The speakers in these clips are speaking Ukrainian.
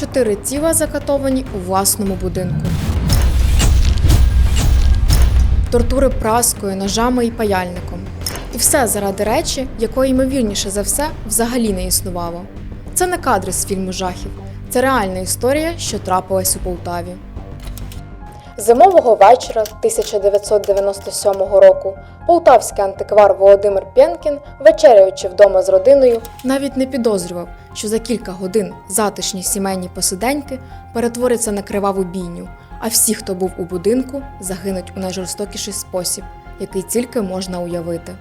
чотири тіла закатовані у власному будинку. Тортури праскою, ножами і паяльником. І все заради речі, якої, ймовірніше за все, взагалі не існувало. Це не кадри з фільму жахів, це реальна історія, що трапилась у Полтаві. Зимового вечора 1997 року полтавський антиквар Володимир Пєнкін, вечеряючи вдома з родиною, навіть не підозрював, що за кілька годин затишні сімейні посиденьки перетворяться на криваву бійню, а всі, хто був у будинку, загинуть у найжорстокіший спосіб, який тільки можна уявити.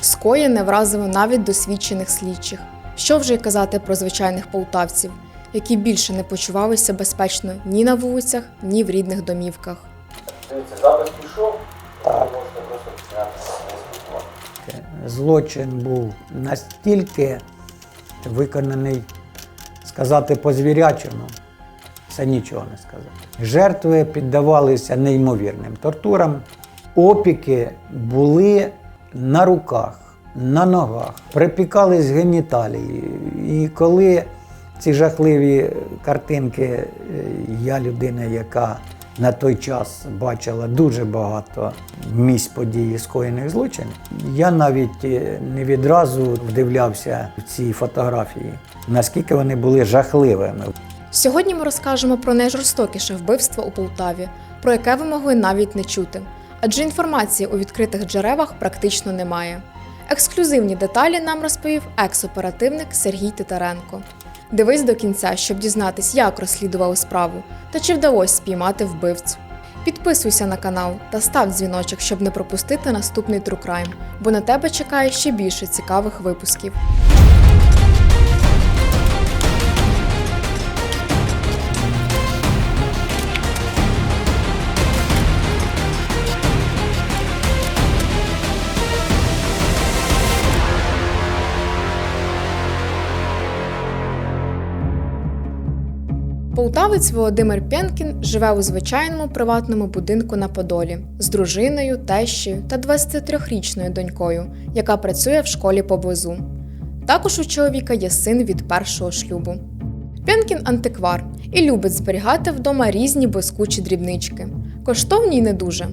Скоєне вразило навіть досвідчених слідчих. Що вже й казати про звичайних полтавців, які більше не почувалися безпечно ні на вулицях, ні в рідних домівках. Дивіться, запис пішов, Так. ви можете просто зняти спілкувати. Злочин був настільки виконаний, сказати по-звірячому, це нічого не сказати. Жертви піддавалися неймовірним тортурам. Опіки були на руках, на ногах, припікались геніталії. І коли ці жахливі картинки, е, я людина, яка на той час бачила дуже багато місць події скоєних злочинів, я навіть е, не відразу вдивлявся в ці фотографії, наскільки вони були жахливими. Сьогодні ми розкажемо про найжорстокіше вбивство у Полтаві, про яке ви могли навіть не чути, адже інформації у відкритих джерелах практично немає. Ексклюзивні деталі нам розповів екс-оперативник Сергій Титаренко. Дивись до кінця, щоб дізнатись, як розслідували справу та чи вдалося спіймати вбивцю. Підписуйся на канал та став дзвіночок, щоб не пропустити наступний True Crime, бо на тебе чекає ще більше цікавих випусків. Полтавець Володимир Пєнкін живе у звичайному приватному будинку на Подолі з дружиною, тещею та 23-річною донькою, яка працює в школі поблизу. Також у чоловіка є син від першого шлюбу. Пєнкін антиквар і любить зберігати вдома різні блискучі дрібнички, коштовні й не дуже.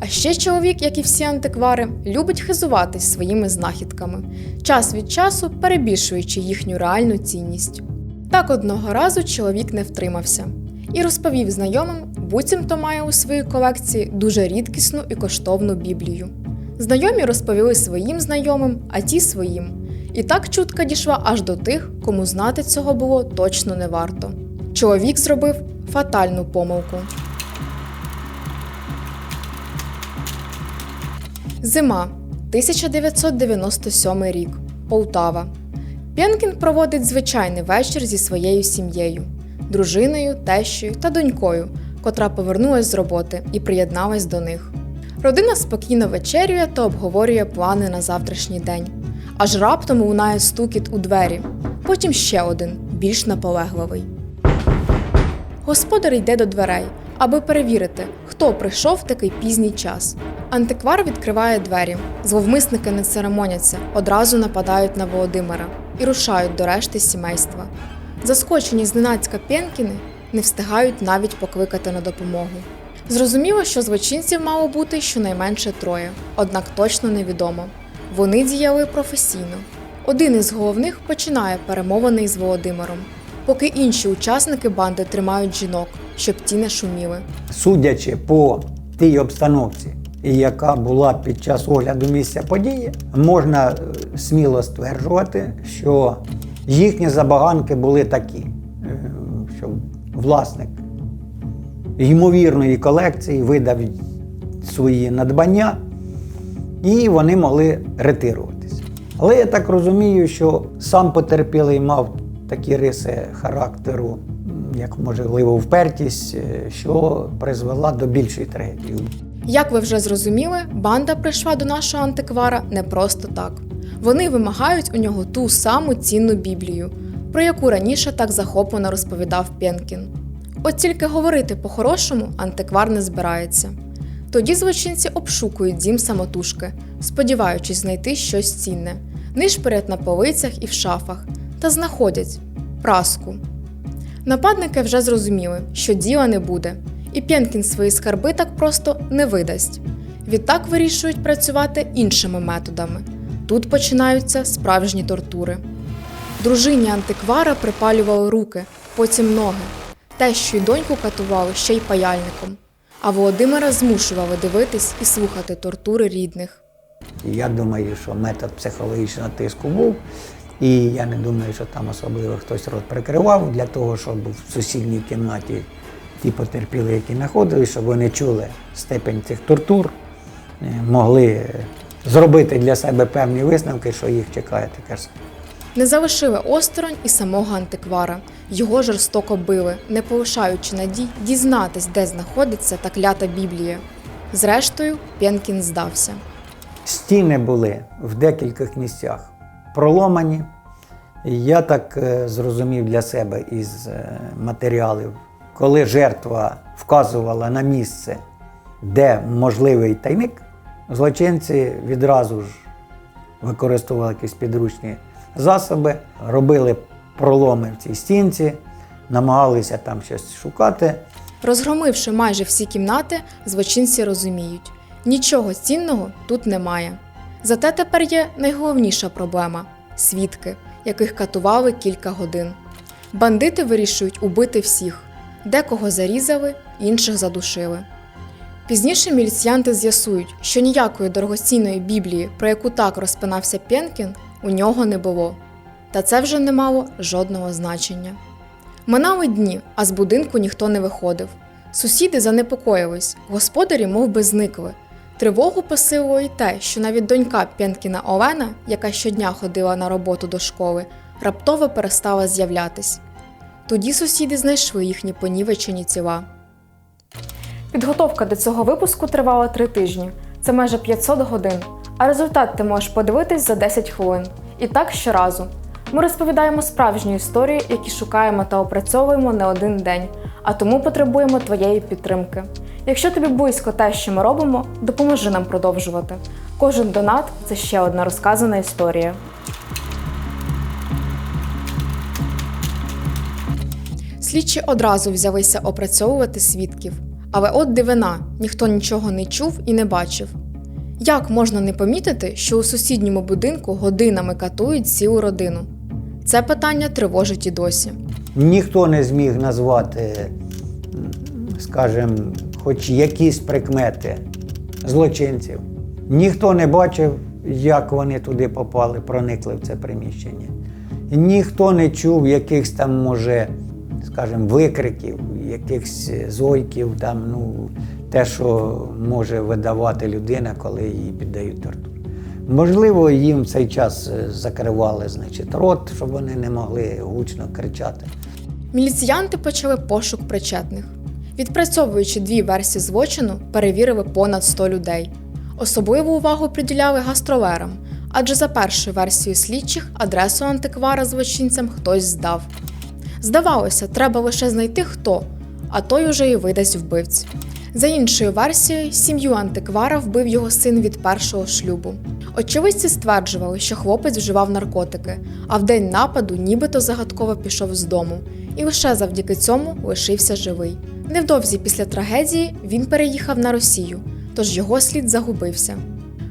А ще чоловік, як і всі антиквари, любить хизуватись своїми знахідками, час від часу перебільшуючи їхню реальну цінність. Так одного разу чоловік не втримався і розповів знайомим, буцімто має у своїй колекції дуже рідкісну і коштовну біблію. Знайомі розповіли своїм знайомим, а ті своїм. І так чутка дійшла аж до тих, кому знати цього було точно не варто. Чоловік зробив фатальну помилку. Зима 1997 рік. Полтава. П'янкін проводить звичайний вечір зі своєю сім'єю, дружиною, тещою та донькою, котра повернулась з роботи і приєдналась до них. Родина спокійно вечерює та обговорює плани на завтрашній день. Аж раптом лунає стукіт у двері, потім ще один, більш наполегливий. Господар йде до дверей, аби перевірити, хто прийшов в такий пізній час. Антиквар відкриває двері. Зловмисники не церемоняться, одразу нападають на Володимира і рушають до решти сімейства. Заскочені зненацька Пєнкіни не встигають навіть покликати на допомогу. Зрозуміло, що злочинців мало бути щонайменше троє, однак точно невідомо. Вони діяли професійно. Один із головних починає перемовини із Володимиром, поки інші учасники банди тримають жінок, щоб ті не шуміли. Судячи по тій обстановці, яка була під час огляду місця події, можна е, сміло стверджувати, що їхні забаганки були такі, е, що власник ймовірної колекції видав свої надбання, і вони могли ретируватися. Але я так розумію, що сам потерпілий мав такі риси характеру, як можливо впертість, е, що призвела до більшої трагедії. Як ви вже зрозуміли, банда прийшла до нашого антиквара не просто так. Вони вимагають у нього ту саму цінну Біблію, про яку раніше так захоплено розповідав Пєнкін. От тільки говорити по-хорошому антиквар не збирається. Тоді злочинці обшукують дім самотужки, сподіваючись знайти щось цінне, нишпорять на полицях і в шафах та знаходять праску. Нападники вже зрозуміли, що діла не буде, і Пєнкін свої скарби так просто не видасть. Відтак вирішують працювати іншими методами. Тут починаються справжні тортури. Дружині антиквара припалювали руки, потім ноги. Тещу й доньку катували ще й паяльником. А Володимира змушували дивитись і слухати тортури рідних. Я думаю, що метод психологічного тиску був. І я не думаю, що там особливо хтось рот прикривав для того, щоб в сусідній кімнаті ті потерпіли, які знаходились, щоб вони чули степень цих тортур, е, могли зробити для себе певні висновки, що їх чекає таке ж. Не залишили осторонь і самого антиквара. Його жорстоко били, не полишаючи надій дізнатись, де знаходиться та клята Біблія. Зрештою, Пєнкін здався. Стіни були в декількох місцях проломані. Я так е, зрозумів для себе із е, матеріалів, коли жертва вказувала на місце, де можливий тайник, злочинці відразу ж використовували якісь підручні засоби, робили проломи в цій стінці, намагалися там щось шукати. Розгромивши майже всі кімнати, злочинці розуміють, нічого цінного тут немає. Зате тепер є найголовніша проблема свідки, яких катували кілька годин. Бандити вирішують убити всіх, декого зарізали, інших задушили. Пізніше міліціянти з'ясують, що ніякої дорогоцінної Біблії, про яку так розпинався Пєнкін, у нього не було. Та це вже не мало жодного значення. Минали дні, а з будинку ніхто не виходив. Сусіди занепокоїлись, господарі мов би, зникли. Тривогу посилило й те, що навіть донька Пєнкіна Олена, яка щодня ходила на роботу до школи, раптово перестала з'являтись. Тоді сусіди знайшли їхні понівечені тіла. Підготовка до цього випуску тривала три тижні. Це майже 500 годин. А результат ти можеш подивитись за 10 хвилин. І так щоразу. Ми розповідаємо справжні історії, які шукаємо та опрацьовуємо не один день, а тому потребуємо твоєї підтримки. Якщо тобі близько те, що ми робимо, допоможи нам продовжувати. Кожен донат це ще одна розказана історія. Слідчі одразу взялися опрацьовувати свідків. Але от дивина, ніхто нічого не чув і не бачив. Як можна не помітити, що у сусідньому будинку годинами катують цілу родину? Це питання тривожить і досі. Ніхто не зміг назвати, скажімо, хоч якісь прикмети злочинців. Ніхто не бачив, як вони туди попали, проникли в це приміщення. Ніхто не чув якихось там, може, скажімо, викриків, якихось зойків, там, ну, те, що може видавати людина, коли її піддають тортурі. Можливо, їм в цей час закривали значить, рот, щоб вони не могли гучно кричати. Міліціянти почали пошук причетних. Відпрацьовуючи дві версії злочину, перевірили понад 100 людей. Особливу увагу приділяли гастролерам, адже за першою версією слідчих адресу антиквара злочинцям хтось здав. Здавалося, треба лише знайти хто, а той уже і видасть вбивць. За іншою версією, сім'ю антиквара вбив його син від першого шлюбу. Очевидці стверджували, що хлопець вживав наркотики, а в день нападу нібито загадково пішов з дому, і лише завдяки цьому лишився живий. Невдовзі після трагедії він переїхав на Росію, тож його слід загубився.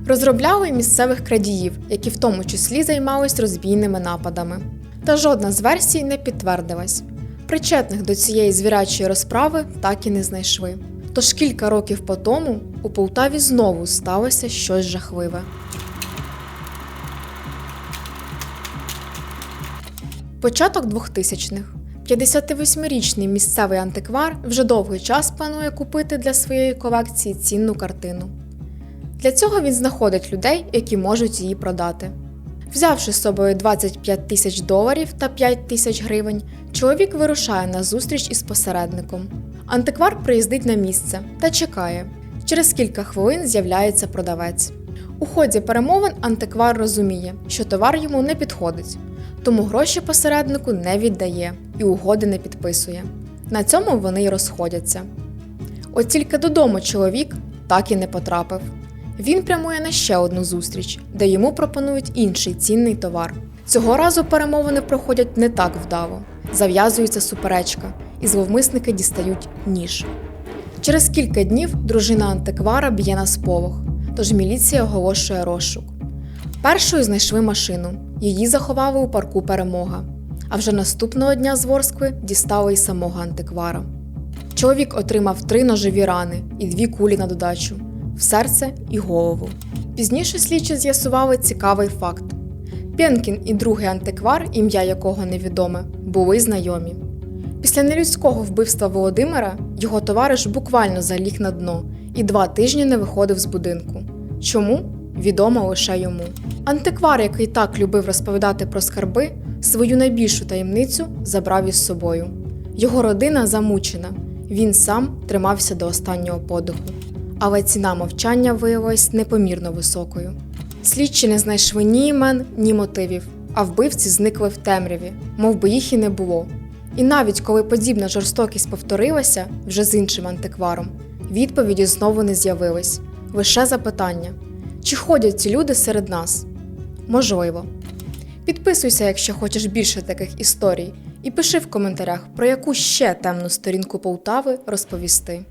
Розробляли місцевих крадіїв, які в тому числі займались розбійними нападами. Та жодна з версій не підтвердилась. Причетних до цієї звірячої розправи так і не знайшли. Тож кілька років по тому у Полтаві знову сталося щось жахливе. Початок 2000-х. 58-річний місцевий антиквар вже довгий час планує купити для своєї колекції цінну картину. Для цього він знаходить людей, які можуть її продати. Взявши з собою 25 тисяч доларів та 5 тисяч гривень, чоловік вирушає на зустріч із посередником. Антиквар приїздить на місце та чекає. Через кілька хвилин з'являється продавець. У ході перемовин антиквар розуміє, що товар йому не підходить, тому гроші посереднику не віддає і угоди не підписує. На цьому вони й розходяться. От тільки додому чоловік так і не потрапив. Він прямує на ще одну зустріч, де йому пропонують інший цінний товар. Цього разу перемовини проходять не так вдало. Зав'язується суперечка, і зловмисники дістають ніж. Через кілька днів дружина антиквара б'є на сполох, тож міліція оголошує розшук. Першою знайшли машину, її заховали у парку Перемога. А вже наступного дня з Ворскли дістали й самого антиквара. Чоловік отримав три ножові рани і дві кулі на додачу в серце і голову. Пізніше слідчі з'ясували цікавий факт: Пєнкін і другий антиквар, ім'я якого невідоме, були знайомі. Після нелюдського вбивства Володимира його товариш буквально заліг на дно і два тижні не виходив з будинку. Чому? Відомо лише йому. Антиквар, який так любив розповідати про скарби, свою найбільшу таємницю забрав із собою. Його родина замучена, він сам тримався до останнього подиху. Але ціна мовчання виявилась непомірно високою. Слідчі не знайшли ні імен, ні мотивів, а вбивці зникли в темряві, мов би їх і не було. І навіть коли подібна жорстокість повторилася вже з іншим антикваром, відповіді знову не з'явились. Лише запитання: чи ходять ці люди серед нас? Можливо. Підписуйся, якщо хочеш більше таких історій, і пиши в коментарях, про яку ще темну сторінку Полтави розповісти.